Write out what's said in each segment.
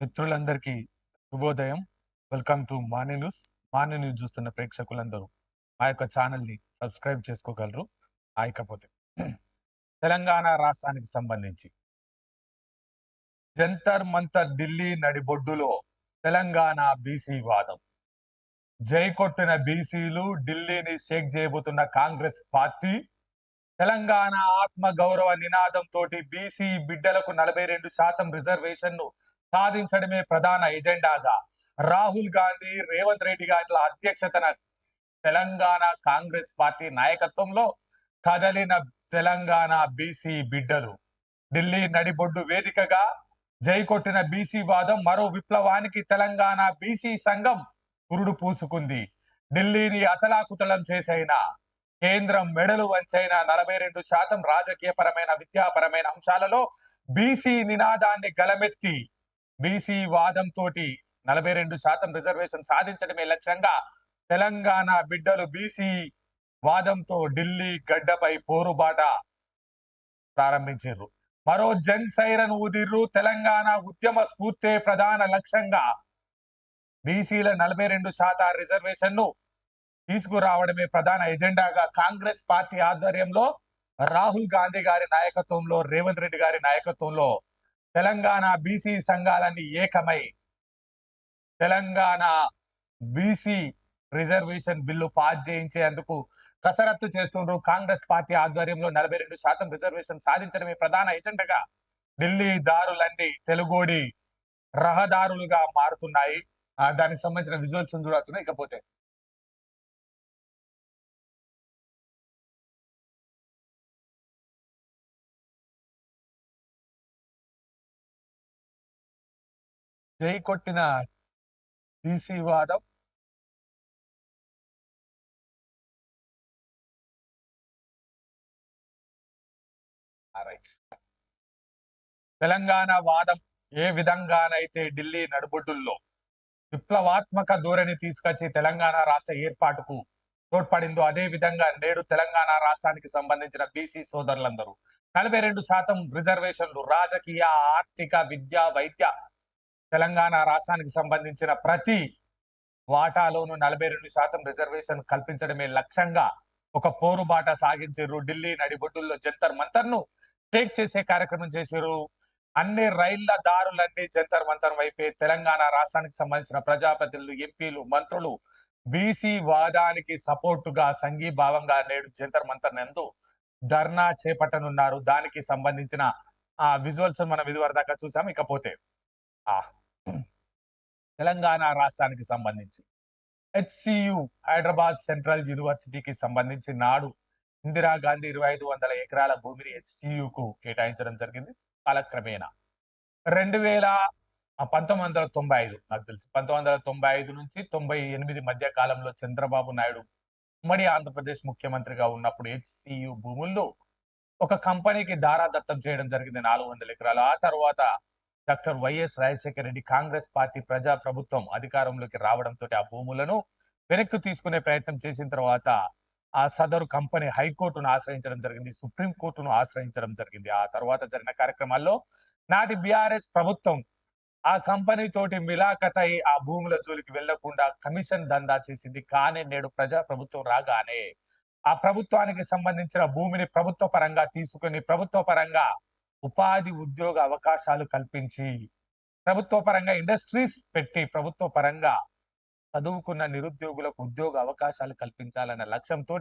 మిత్రులందరికీ శుభోదయం. Welcome to morning news. Morning news చూస్తున్న ప్రేక్షకులందరూ మా యొక్క ఛానల్ని సబ్స్క్రైబ్ చేసుకోగలరు ఆయకపోతే తెలంగాణ రాష్ట్రానికి సంబంధించి. జంతర్ మంతర్ ఢిల్లీ నడిబొడ్డులో తెలంగాణ బీసీ వాదం. జై కొట్టిన బీసీలు ఢిల్లీని షేక్ చేయబోతున్న కాంగ్రెస్ పార్టీ. తెలంగాణ ఆత్మ గౌరవ నినాదం తోటి బీసీ బిడ్డలకు నలభై రెండు శాతం రిజర్వేషన్ను సాధించడమే ప్రధాన ఎజెండాగా. రాహుల్ గాంధీ రేవంత్ రెడ్డి గారి అధ్యక్షతన తెలంగాణ కాంగ్రెస్ పార్టీ నాయకత్వంలో కదలిన తెలంగాణ బీసీ బిడ్డలు. ఢిల్లీ నడిబొడ్డు వేదికగా జై కొట్టిన బీసీ వాదం మరో విప్లవానికి తెలంగాణ బీసీ సంఘం పురుడు పూసుకుంది. ఢిల్లీని అతలాకుతలం చేసైన కేంద్రం మెడలు వంచైన నలభై రెండు శాతం రాజకీయపరమైన విద్యాపరమైన అంశాలలో బీసీ నినాదాన్ని గలమెత్తి బీసీ వాదం తోటి నలభై రెండు శాతం రిజర్వేషన్ సాధించడమే లక్ష్యంగా తెలంగాణ బిడ్డలు బీసీ వాదంతో ఢిల్లీ గడ్డపై పోరుబాట ప్రారంభించారు. మరో జన్ సైరన్ ఊదిర్రు. తెలంగాణ ఉద్యమ స్ఫూర్తే ప్రధాన లక్ష్యంగా బీసీల నలభై రెండు శాతం రిజర్వేషన్ను తీసుకురావడమే ప్రధాన ఎజెండాగా కాంగ్రెస్ పార్టీ ఆధ్వర్యంలో రాహుల్ గాంధీ గారి నాయకత్వంలో రేవంత్ రెడ్డి గారి నాయకత్వంలో తెలంగాణ బీసీ సంఘాలన్నీ ఏకమై Telangana BC reservation bill pass చేయించేందుకు కసరత్తు చేస్తుండ్రు. కాంగ్రెస్ పార్టీ ఆధ్వర్యంలో నలభై రెండు శాతం రిజర్వేషన్ సాధించడమే ప్రధాన ఎజెండాగా ఢిల్లీ దారులన్నీ తెలుగోడి రహదారులుగా మారుతున్నాయి. దానికి సంబంధించిన విజువల్స్ చూడవచ్చు ఇకపోతే జై కొట్టిన వాదం తెలంగాణ వాదం ఏ విధంగానైతే ఢిల్లీ నడుబొడ్డుల్లో విప్లవాత్మక ధోరణి తీసుకొచ్చి తెలంగాణ రాష్ట్ర ఏర్పాటుకు తోడ్పడిందో అదే విధంగా నేడు తెలంగాణ రాష్ట్రానికి సంబంధించిన బీసీ సోదరులందరూ. నలభై రెండు శాతం రిజర్వేషన్లు రాజకీయ ఆర్థిక విద్య వైద్య తెలంగాణ రాష్ట్రానికి సంబంధించిన ప్రతి వాటాలోను నలభై రెండు శాతం రిజర్వేషన్ కల్పించడమే లక్ష్యంగా ఒక పోరుబాట సాగించారు ఢిల్లీ నడిబొడ్డుల్లో జంతర్ మంతర్ను టేక్ చేసే కార్యక్రమం చేశారు అన్ని రైళ్ళ దారులన్నీ జంతర్ మంతర్ వైపే. తెలంగాణ రాష్ట్రానికి సంబంధించిన ప్రజాప్రతినిధులు ఎంపీలు మంత్రులు బీసీ వాదానికి సపోర్టుగా సంఘీభావంగా నేడు జంతర్ మంతర్ నందు ధర్నా చేపట్టనున్నారు. దానికి సంబంధించిన ఆ విజువల్స్ మనం ఇదివరదాకా చూసాం. ఇకపోతే తెలంగాణ రాష్ట్రానికి సంబంధించి. హెచ్సియు హైదరాబాద్ సెంట్రల్ యూనివర్సిటీకి సంబంధించి నాడు ఇందిరాగాంధీ ఇరవై ఐదు వందల ఎకరాల భూమిని హెచ్సియుకు కేటాయించడం జరిగింది. కాలక్రమేణా రెండు వేల పంతొమ్మిది వందల తొంభై ఐదు నాకు తెలుసు. పంతొమ్మిది వందల తొంభై ఐదు నుంచి తొంభై ఎనిమిది మధ్య కాలంలో చంద్రబాబు నాయుడు ఉమ్మడి ఆంధ్రప్రదేశ్ ముఖ్యమంత్రిగా ఉన్నప్పుడు హెచ్సియు భూముల్లో ఒక కంపెనీకి దారాదత్తం చేయడం జరిగింది. నాలుగు వందల ఎకరాలు. ఆ తర్వాత doctor YS Rajasekhara Reddy Congress party ప్రజా ప్రభుత్వం అధికారంలోకి రావడంతో ఆ భూములను వెనక్కి తీసుకునే ప్రయత్నం చేసిన తర్వాత ఆ సదరు కంపెనీ హైకోర్టును ఆశ్రయించడం జరిగింది సుప్రీం కోర్టును ఆశ్రయించడం జరిగింది. ఆ తర్వాత జరిగిన కార్యక్రమాల్లో నాటి బీఆర్ఎస్ ప్రభుత్వం ఆ కంపెనీ తోటి మిలాఖతై ఆ భూముల జోలికి వెళ్ళకుండా కమిషన్ దందా చేసింది. కానీ నేడు ప్రజా ప్రభుత్వం రాగానే ఆ ప్రభుత్వానికి సంబంధించిన భూమిని ప్రభుత్వ పరంగా తీసుకుని ప్రభుత్వ పరంగా ఉపాధి ఉద్యోగ అవకాశాలు కల్పించి ప్రభుత్వ పరంగా ఇండస్ట్రీస్ పెట్టి ప్రభుత్వ పరంగా చదువుకున్న నిరుద్యోగులకు ఉద్యోగ అవకాశాలు కల్పించాలన్న లక్ష్యంతో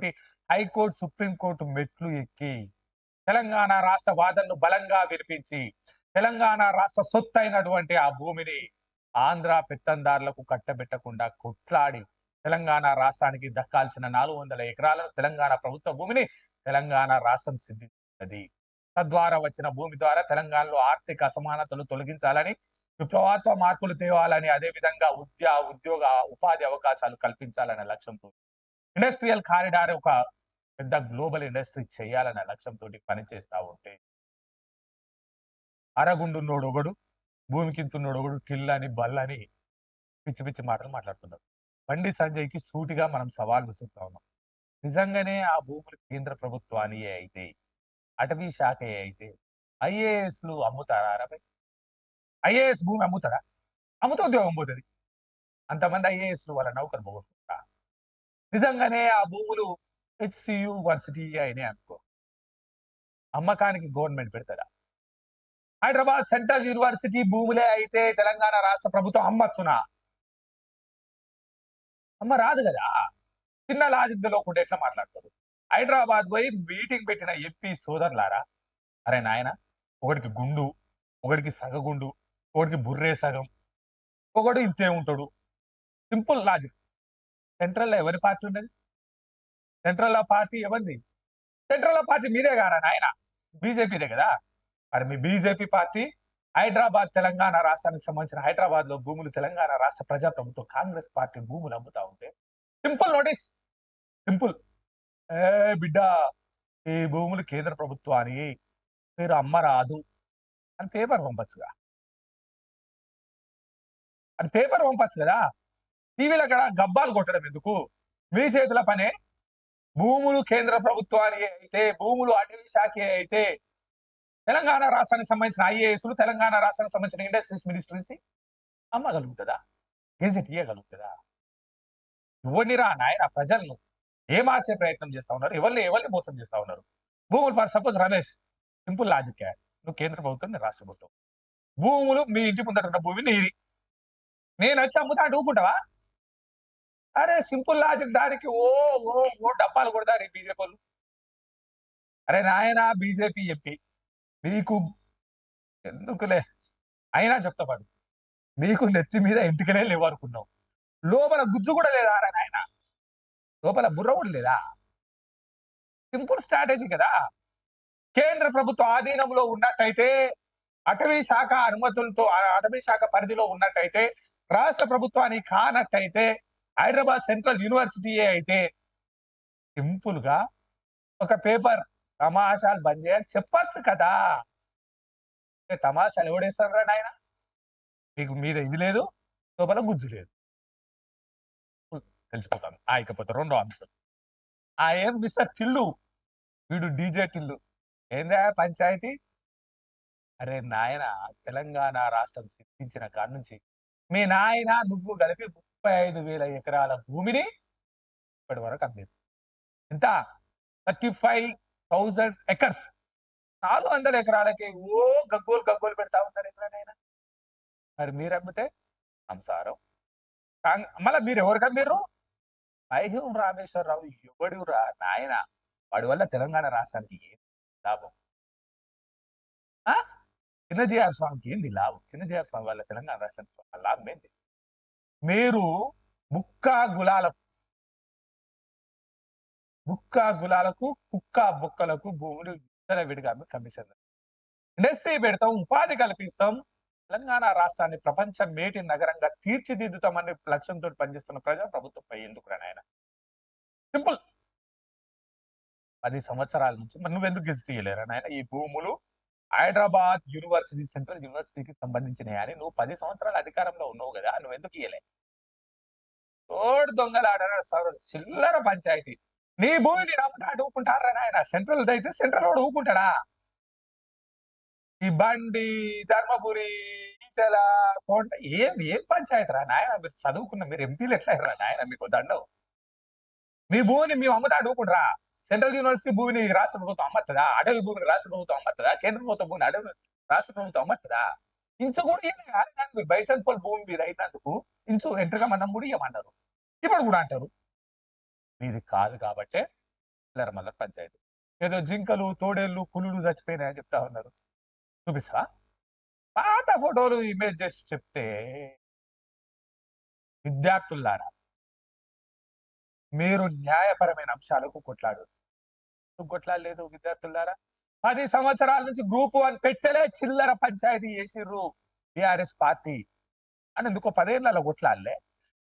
హైకోర్టు సుప్రీంకోర్టు మెట్లు ఎక్కి తెలంగాణ రాష్ట్ర వాదనను బలంగా వినిపించి తెలంగాణ రాష్ట్ర సొత్తు అయినటువంటి ఆ భూమిని ఆంధ్ర పెత్తందారులకు కట్టబెట్టకుండా కొట్లాడి తెలంగాణ రాష్ట్రానికి దక్కాల్సిన నాలుగు వందల ఎకరాలను తెలంగాణ ప్రభుత్వ భూమిని తెలంగాణ రాష్ట్రం సిద్ధించినది తద్వారా వచ్చిన భూమి ద్వారా తెలంగాణలో ఆర్థిక అసమానతలు తొలగించాలని విప్లవాత్మ మార్పులు తేవాలని అదే విధంగా ఉద్య ఉద్యోగ ఉపాధి అవకాశాలు కల్పించాలనే లక్ష్యంతో ఇండస్ట్రియల్ కారిడార్ ఒక పెద్ద గ్లోబల్ ఇండస్ట్రీ చేయాలనే లక్ష్యంతో పనిచేస్తా ఉంటే అరగుండున్నోడు ఒకడు భూమికింతున్నోడు ఒకడు టిల్లని బల్లని పిచ్చి పిచ్చి మాటలు మాట్లాడుతున్నారు. బండి సంజయ్కి సూటిగా మనం సవాల్ విసురుతా ఉన్నాం. నిజంగానే ఆ భూములు కేంద్ర ప్రభుత్వానియే అయితే అటవీ శాఖ అయితే. ఐఏఎస్లు అమ్ముతారా అరవై ఐఏఎస్ భూమి అమ్ముతారా? అమ్ముతే ఉద్యోగం పోతుంది. అంతమంది ఐఏఎస్లు వాళ్ళ నౌకరు పోగొట్టుకుంటా? నిజంగానే ఆ భూములు హెచ్సియు వర్సిటీ అయినాయి అనుకో. అమ్మకానికి గవర్నమెంట్ పెడతారా హైదరాబాద్ సెంట్రల్ యూనివర్సిటీ భూములే అయితే తెలంగాణ రాష్ట్ర ప్రభుత్వం అమ్మచ్చునా? అమ్మ రాదు కదా. చిన్న లాజిక్ కూడా ఎట్లా మాట్లాడతారు? హైదరాబాద్ పోయి మీటింగ్ పెట్టిన ఎంపీ సోదరులారా? అరే నాయన ఒకడికి గుండు ఒకడికి సగగుండు ఒకడికి బుర్రే సగం ఒకడు ఇంతే ఉంటాడు. Simple logic. సెంట్రల్లో ఎవరి పార్టీ ఉండదు? సెంట్రల్ పార్టీ ఎవరిది? సెంట్రల్ పార్టీ మీదే కారా నాయన? బీజేపీదే కదా. మరి మీ బీజేపీ పార్టీ హైదరాబాద్ తెలంగాణ రాష్ట్రానికి సంబంధించిన హైదరాబాద్లో భూములు తెలంగాణ రాష్ట్ర ప్రజా ప్రభుత్వం కాంగ్రెస్ పార్టీ భూములు అమ్ముతా ఉంటే సింపుల్ నోటీస్. సింపుల్. ఏ బిడ్డ ఈ భూములు కేంద్ర ప్రభుత్వానికి మీరు అమ్మరాదు అని పేపర్ పంపచ్చుగా. అని పేపర్ పంపచ్చు కదా. టీవీలో అక్కడ గబ్బాలు కొట్టడం ఎందుకు? మీ చేతుల పనే భూములు కేంద్ర ప్రభుత్వానికి అయితే భూములు అటవీ శాఖ అయితే తెలంగాణ రాష్ట్రానికి సంబంధించిన ఐఏఎస్లు తెలంగాణ రాష్ట్రానికి సంబంధించిన ఇండస్ట్రీస్ మినిస్ట్రీస్ అమ్మగలుగుతుందా? గెజెట్ ఇయ్యగలుగుతుందా? ఇవ్వనిరా నాయన ప్రజలను. ఏమార్చే ప్రయత్నం చేస్తా ఉన్నారు? ఎవరిని ఎవరిని మోసం చేస్తా ఉన్నారు? భూములు for suppose Ramesh simple logic నువ్వు కేంద్ర ప్రభుత్వం నేను రాష్ట్ర ప్రభుత్వం. భూములు మీ ఇంటి ముందట ఉన్న భూమి నీది నేను వచ్చి అమ్ముతా అంటే అరే సింపుల్ లాజిక్ దానికి ఓ ఓ ఓ డబ్బాలు కొడతారు ఈ బీజేపీ వాళ్ళు. అరే నాయన బీజేపీ ఎంపీ. మీకు ఎందుకులే? అయినా చెప్తా పాడు. నీకు నెత్తి మీద ఇంటికలే లేవు అనుకున్నావు. లోపల గుజ్జు కూడా లేదా రా నాయన? లోపల బుర్ర కూడా లేదా? సింపుల్ స్ట్రాటజీ కదా. కేంద్ర ప్రభుత్వ ఆధీనంలో ఉన్నట్టయితే అటవీ శాఖ అనుమతులతో అటవీ శాఖ పరిధిలో ఉన్నట్టయితే రాష్ట్ర ప్రభుత్వానికి కానట్టయితే హైదరాబాద్ సెంట్రల్ యూనివర్సిటీ అయితే సింపుల్గా ఒక పేపర్ తమాషాలు బంద్ చేయాలి. చెప్పచ్చు కదా. తమాషాలు తమాషాలు రా నాయన? మీకు మీద ఇది లేదు లోపల గుజ్జు లేదు. తెలిసిపోతాను ఆ ఇకపోతే రెండో అంశం. ఆ ఏం మిస్టర్ టిల్లు? వీడు డీజే టిల్లు. ఏందా పంచాయతీ? అరే నాయన తెలంగాణ రాష్ట్రం సిద్ధించిన కాడ నుంచి మీ నాయన నువ్వు కలిపి ముప్పై ఐదు వేల ఎకరాల భూమిని ఇప్పటి వరకు అందేది ఎంత? Thirty five thousand acres. నాలుగు వందల ఎకరాలకి ఓ గగ్గోలు గగ్గోలు పెడతా ఉంటారు ఎక్కడైనా మరి మీరు అమ్మితే? సంసారం. మళ్ళీ మీరు ఎవరికి అమ్మిర్రు వైహ్యం రామేశ్వరరావు ఎవడురా నాయన? వాడి వల్ల తెలంగాణ రాష్ట్రానికి ఏం లాభం? ఆ? చిన్నజీఆర్ స్వామికి ఏంది లాభం? చిన్నజీఆర్ స్వామి వల్ల తెలంగాణ రాష్ట్రానికి లాభం ఏంది? మీరు ముక్క గులాలకు ముక్క గులాలకు కుక్క బుక్కలకు భూములు విడిగా కమిషన్ ఇండస్ట్రీ పెడతాం ఉపాధి కల్పిస్తాం తెలంగాణ రాష్ట్రాన్ని ప్రపంచ మేటి నగరంగా తీర్చిదిద్దుతామని లక్ష్యంతో పనిచేస్తున్న ప్రజా ప్రభుత్వంపై ఎందుకు ఆయన సింపుల్. పది సంవత్సరాల నుంచి మరి నువ్వెందుకు గెజిట్ చేయలేరా నాయన? ఈ భూములు హైదరాబాద్ యూనివర్సిటీ సెంట్రల్ యూనివర్సిటీకి సంబంధించినవి అని నువ్వు పది సంవత్సరాల అధికారంలో ఉన్నావు కదా నువ్వు ఎందుకు ఇయ్యలే? తోడు దొంగలు సార్? చిల్లర పంచాయతీ. నీ భూమిని రమ్మతాడు ఊపుకుంటారా నాయన? సెంట్రల్ అయితే సెంట్రల్ వాడు ఊపుకుంటాడా ఈ బండి ధర్మపురి ఈటల కొండ ఏం ఏం పంచాయతీ రా నాయన? మీరు చదువుకున్న మీరు ఎంపీలు ఎట్లా రా నాయన మీకు దండం? మీ భూమిని మేము అమ్ముతా అడుగుకుంటారా. సెంట్రల్ యూనివర్సిటీ భూమిని రాష్ట్ర ప్రభుత్వం అమ్మత్తదా? అడవి భూమిని రాష్ట్ర ప్రభుత్వం అమ్మత్తదా? కేంద్ర ప్రభుత్వం భూమిని అడవి రాష్ట్ర ప్రభుత్వం అమ్మత్తదా? ఇంచు కూడా ఇయ్యలే కాదు మీరు బైసన్పల్ భూమి మీద అయినందుకు ఇంచు ఎంటగా మనం కూడా ఇవ్వమన్నారు ఇప్పుడు కూడా అంటారు. మీది కాదు కాబట్టే చిల్లర మల్లర పంచాయతీ. ఏదో జింకలు తోడేళ్ళు పులులు చచ్చిపోయినాయని చెప్తా ఉన్నారు. చూపిస్తా పాత ఫోటోలు ఇమేజ్ చేసి చెప్తే విద్యార్థులారా మీరు న్యాయపరమైన అంశాలకు కొట్లాడు కొట్లాడలేదు విద్యార్థులారా పది సంవత్సరాల నుంచి గ్రూప్ వన్ పెట్టలే చిల్లర పంచాయతీ చేసిర్రు టిఆర్ఎస్ పార్టీ. అని ఎందుకో పదేళ్ళలో కొట్లాడలే.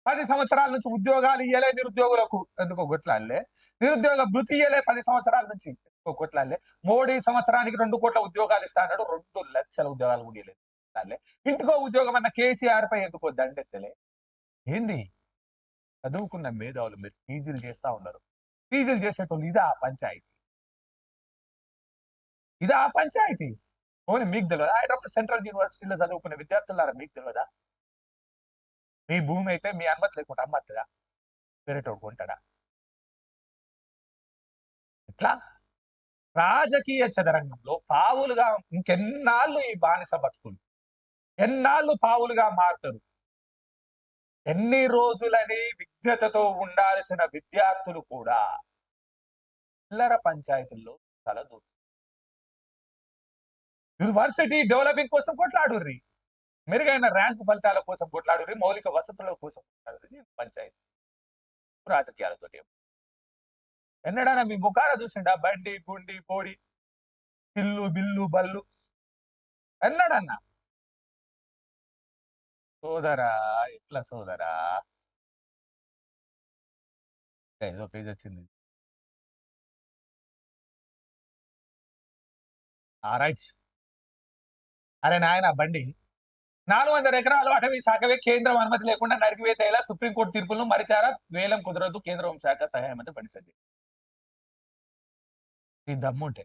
పది సంవత్సరాల నుంచి ఉద్యోగాలు ఇయ్యలే నిరుద్యోగులకు. ఎందుకో కొట్లాడలే. నిరుద్యోగ భృతి ఇయ్యలే పది సంవత్సరాల నుంచి. ఎందుకో మోడీ సంవత్సరానికి రెండు కోట్ల ఉద్యోగాలు ఇస్తా అన్నాడు. రెండు లక్షల ఉద్యోగాలు కూడా ఇంటికో ఉద్యోగం అన్న కేసీఆర్ పై ఎందుకో దండెత్తలే? ఏంది? చదువుకున్న మేధావులు మీరు పీజీలు చేస్తా ఉన్నారు. పీజీలు చేసేటోళ్ళు ఇదా పంచాయతీ? ఇదా పంచాయతీ? పోనీ మీకు తెలియదా? హైదరాబాద్ సెంట్రల్ యూనివర్సిటీలో చదువుకునే విద్యార్థులారా మీకు తెలియదా? మీ భూమి అయితే మీ అనుమతి లేకుండా అమ్మతుందా వేరేటోడు కొంటాడా? ఇట్లా రాజకీయ చదరంగంలో పావులుగా ఇంకెన్నాళ్ళు ఈ బానిస బతుకులు? ఎన్నాళ్ళు పావులుగా మారుతారు? ఎన్ని రోజులని విఘ్నతతో ఉండాల్సిన విద్యార్థులు కూడా చిల్లర పంచాయతీల్లో తలదూర్చు యూనివర్సిటీ డెవలపింగ్ కోసం కొట్లాడుర్రి. మెరుగైన ర్యాంకు ఫలితాల కోసం కొట్లాడుర్రి. మౌలిక వసతుల కోసం కొట్లాడుర్రి. పంచాయతీ రాజకీయాలతో ఎన్నడైనా మీ ముఖాన చూసిండా? బండి గుండి పోడి పిల్లు బిల్లు బల్లు ఎన్నడన్నా? సోదరా ఎట్లా సోదరా? ఏదో పేజ్ వచ్చింది. రైట్. అరే నాయన బండి. నాలుగు వందల ఎకరాలు అటవీ శాఖవే కేంద్రం అనుమతి లేకుండా నరికివేతేలా సుప్రీంకోర్టు తీర్పులను మరిచారా? వేలం కుదరదు కేంద్రం శాఖ సహాయ మంత్రి పడిసంది ఈ దమ్ముంటే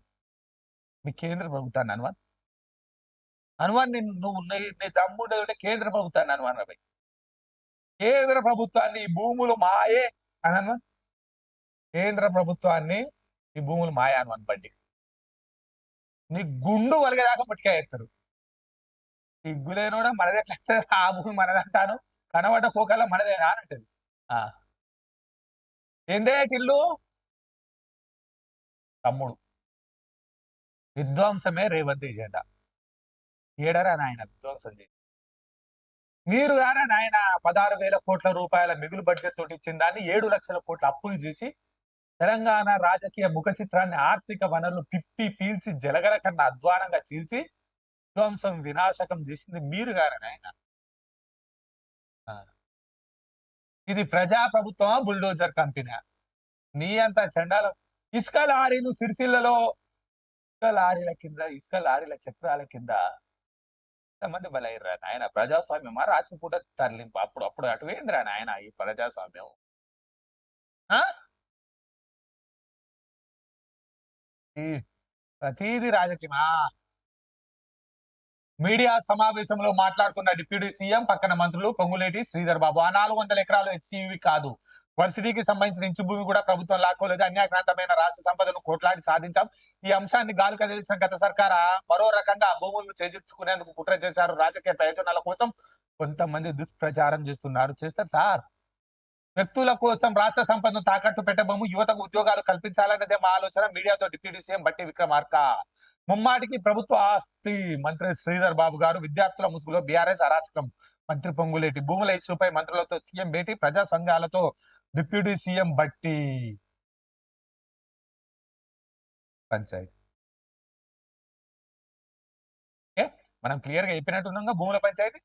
మీ కేంద్ర ప్రభుత్వాన్ని అనుమాన్ అనుమాన్ నేను నువ్వు నీ నీ దమ్ముంటే ఉంటే కేంద్ర ప్రభుత్వాన్ని అనుమాన్ రాబాయి కేంద్ర ప్రభుత్వాన్ని ఈ భూములు మాయే అని అనుమాన్ కేంద్ర ప్రభుత్వాన్ని ఈ భూములు మాయే అనుమాన్ బండి. నీ గుండు వలిగేదాకా పట్టుకెత్తారు సిగ్గులేనోడా మనది ఎట్లా? ఆ భూమి మనదంటాను కనబడ్డ కోకల మనదేనా అని అంటది. ఆ. ఏందే ఇల్లు తమ్ముడు. విధ్వంసమే రేవంత్ జెండా ఏడరా నాయన విధ్వంసం చేసి. మీరు గారా నాయన పదహారు వేల కోట్ల రూపాయల మిగులు బడ్జెట్ తోటి ఇచ్చిన దాన్ని ఏడు లక్షల కోట్ల అప్పులు చేసి తెలంగాణ రాజకీయ ముఖ చిత్రాన్ని ఆర్థిక వనరులు పిప్పి పీల్చి జలగల కన్నా అధ్వానంగా చీల్చి విధ్వంసం వినాశకం చేసింది మీరు గారా నాయన? ఇది ప్రజాప్రభుత్వం బుల్డోజర్ కంపెనీ నీ అంత చండాలం ఇసుక లారీలు సిరిసిల్లలో ఇసుక లారీల కింద ఇసుక లారీల చక్రాల కింద ఎంతమంది బలయ్యారా నాయన? ప్రజాస్వామ్యమా? రాత్రిపూట తరలింపు. అప్పుడు అప్పుడు అటు నాయన ఈ ప్రజాస్వామ్యం. ప్రతిదీ రాజకీయమా? మీడియా సమావేశంలో మాట్లాడుతున్న డిప్యూటీ సీఎం పక్కన మంత్రులు పొంగులేటి శ్రీధర్ బాబు. ఆ నాలుగు వందల ఎకరాలు హెచ్సివి కాదు. వర్సిటీకి సంబంధించిన ఇంచు భూమి కూడా ప్రభుత్వం లాక్కోలేదు. అన్యాక్రాంతమైన రాష్ట్ర సంపదను కోట్లాడి సాధించాం. ఈ అంశాన్ని గాలి కదిలిసిన గత సర్కార మరో రకంగా భూములను చేజించుకునేందుకు కుట్ర చేశారు రాజకీయ ప్రయోజనాల కోసం కొంతమంది దుష్ప్రచారం చేస్తున్నారు. చేస్తారు సార్. వ్యక్తుల కోసం రాష్ట్ర సంపదను తాకట్టు పెట్టబోము యువతకు ఉద్యోగాలు కల్పించాలన్నదే మా ఆలోచన మీడియాతో డిప్యూటీ సీఎం బట్టి విక్రమార్క. ముమ్మాటికి ప్రభుత్వ ఆస్తి మంత్రి శ్రీధర్ బాబు గారు విద్యార్థుల ముసుగులో బీఆర్ఎస్ అరాచకం. మంత్రి పొంగులేటి. భూముల ఇష్యూపై మంత్రులతో సీఎం భేటీ ప్రజా సంఘాలతో డిప్యూటీ సీఎం బట్టి పంచాయతీ. మనం క్లియర్గా చెప్పినట్టున్నాగా భూముల పంచాయతీ?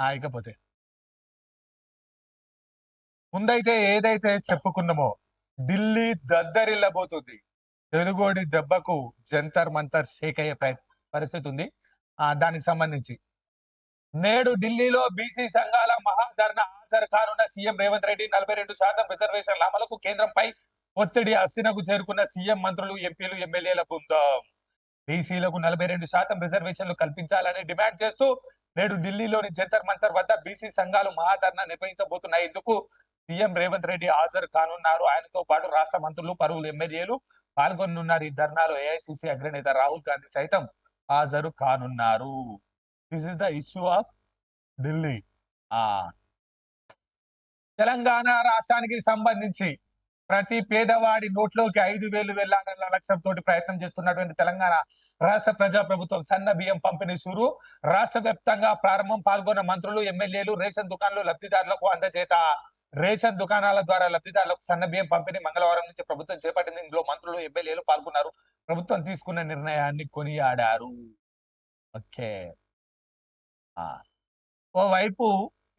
ఆ, ఇకపోతే. ముందైతే ఏదైతే చెప్పుకున్నామో ఢిల్లీ దద్దరిల్లబోతుంది. తెలుగోడి దెబ్బకు జంతర్ మంతర్ షేక్ అయ్యే పరిస్థితి ఉంది ఆ దానికి సంబంధించి. నేడు ఢిల్లీలో బీసీ సంఘాల మహాధరణ హాజరు కానున్న సీఎం రేవంత్ రెడ్డి నలభై రెండు శాతం రిజర్వేషన్ల అమలుకు కేంద్రంపై ఒత్తిడి అస్థినకు చేరుకున్న సీఎం మంత్రులు ఎంపీలు ఎమ్మెల్యేల బృందం. బీసీలకు నలభై రెండు శాతం రిజర్వేషన్లు కల్పించాలని డిమాండ్ చేస్తూ నేడు ఢిల్లీలోని జంతర్ మంతర్ వద్ద బీసీ సంఘాలు మహాధర్ణ నిర్వహించబోతున్నాయి. ఇందుకు సీఎం రేవంత్ రెడ్డి హాజరు కానున్నారు. ఆయనతో పాటు రాష్ట్ర మంత్రులు పలువురు ఎమ్మెల్యేలు పాల్గొనున్నారు. ఈ ధర్నాలో ఏఐసిసి అగ్రనేత రాహుల్ గాంధీ సైతం హాజరు కానున్నారు. This is the issue of Delhi ఆ. తెలంగాణ రాష్ట్రానికి సంబంధించి ప్రతి పేదవాడి నోట్లోకి ఐదు వేలు వెళ్ళాలన్న లక్ష్యంతో ప్రయత్నం చేస్తున్నటువంటి తెలంగాణ రాష్ట్ర ప్రజా ప్రభుత్వం సన్న బియ్యం పంపిణీ షురు రాష్ట్ర వ్యాప్తంగా ప్రారంభం పాల్గొన్న మంత్రులు ఎమ్మెల్యేలు రేషన్ దుకాణాలు లబ్ధిదారులకు అందజేత రేషన్ దుకాణాల ద్వారా లబ్ధిదారులకు సన్న బియ్యం పంపిణీ మంగళవారం నుంచి ప్రభుత్వం చేపట్టింది. ఇందులో మంత్రులు ఎమ్మెల్యేలు పాల్గొన్నారు. ప్రభుత్వం తీసుకున్న నిర్ణయాన్ని కొనియాడారు. ఓకే. ఓవైపు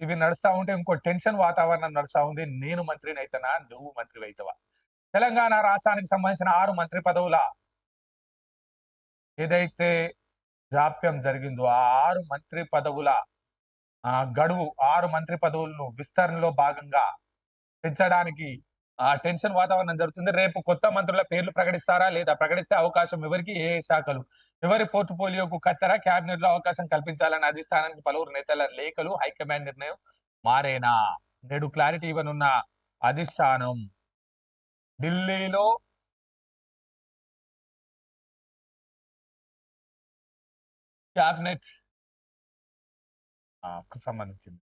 ఇవి నడుస్తా ఉంటే ఇంకో టెన్షన్ వాతావరణం నడుస్తూ ఉంది. నేను మంత్రిని అయితనా నువ్వు మంత్రి అవుతావా తెలంగాణ రాష్ట్రానికి సంబంధించిన ఆరు మంత్రి పదవుల ఏదైతే జాప్యం జరిగిందో ఆ ఆరు మంత్రి పదవుల ఆ గడువు ఆరు మంత్రి పదవులను విస్తరణలో భాగంగా పెంచడానికి ఆ టెన్షన్ వాతావరణం జరుగుతుంది. రేపు కొత్త మంత్రుల పేర్లు ప్రకటిస్తారా లేదా ప్రకటిస్తే అవకాశం ఎవరికి? ఏ శాఖలు? ఎవరి పోర్ట్ఫోలియోకు కత్తరా? కేబినెట్లో అవకాశం కల్పించాలని అధిష్టానానికి పలువురు నేతల లేఖలు హైకమాండ్ నిర్ణయం మారేనా? నేడు క్లారిటీ ఇవ్వనున్న అధిష్టానం ఢిల్లీలో క్యాబినెట్ సంబంధించింది.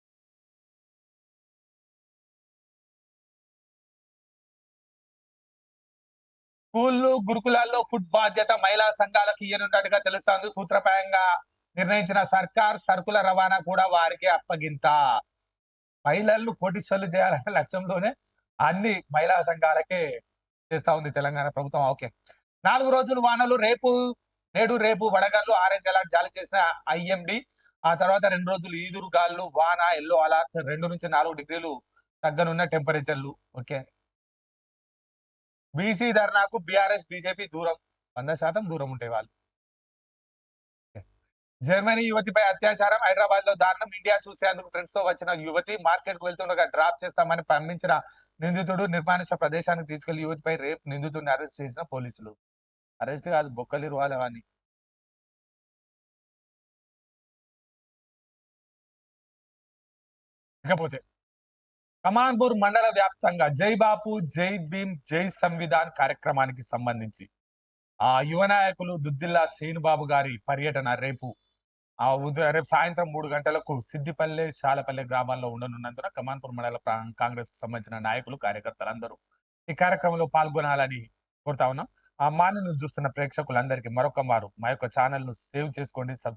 స్కూళ్ళు గురుకులాల్లో ఫుడ్ బాధ్యత మహిళా సంఘాలకు ఇయ్యనున్నట్టుగా తెలుస్తోంది. సూత్రప్రాయంగా నిర్ణయించిన సర్కార్ సరుకుల రవాణా కూడా వారికి అప్పగింత. మహిళలను కోటీశ్వర్లు చేయాలనే లక్ష్యంలోనే అన్ని మహిళా సంఘాలకే చేస్తా ఉంది తెలంగాణ ప్రభుత్వం. ఓకే. నాలుగు రోజులు వానలు రేపు నేడు రేపు వడగళ్ళు ఆరెంజ్ అలర్ట్ జారీ చేసిన ఐఎండి. ఆ తర్వాత రెండు రోజులు ఈదురు గాళ్ళు వాన ఎల్లో అలర్ట్ రెండు నుంచి నాలుగు డిగ్రీలు తగ్గనున్న టెంపరేచర్లు. ఓకే. బీసీ ధర్నాకు బీఆర్ఎస్ బీజేపీ దూరం. వంద శాతం దూరం ఉంటాయి వాళ్ళు. జర్మనీ యువతిపై అత్యాచారం. హైదరాబాద్లో దారుణం. ఇండియా చూసేందుకు ఫ్రెండ్స్తో వచ్చిన యువతి మార్కెట్కు వెళ్తుండగా డ్రాప్ చేస్తామని పంపించిన నిందితుడు నిర్మానుష ప్రదేశానికి తీసుకెళ్ళి యువతిపై రేపు నిందితుడిని అరెస్ట్ చేసిన పోలీసులు. అరెస్ట్ కాదు బొక్కలి వాని ఇకపోతే కమాన్పూర్ మండల వ్యాప్తంగా జై బాపు జై భీమ్ జై సంవిధాన్ కార్యక్రమానికి సంబంధించి ఆ యువ నాయకులు దుద్దిల్లా శ్రీనుబాబు గారి పర్యటన రేపు ఆ రేపు సాయంత్రం మూడు గంటలకు సిద్దిపల్లె శాలపల్లె గ్రామాల్లో ఉండనున్నందున కమాన్పూర్ మండల కాంగ్రెస్కు సంబంధించిన నాయకులు కార్యకర్తలందరూ ఈ కార్యక్రమంలో పాల్గొనాలని కోరుతా ఉన్నాం. ఆ మాను చూస్తున్న ప్రేక్షకులందరికీ మరొక మారు. మా యొక్క ఛానల్ను సేవ్ చేసుకోండి సబ్స్క్రైబ్